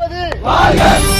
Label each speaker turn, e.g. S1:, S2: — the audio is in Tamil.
S1: முப்பது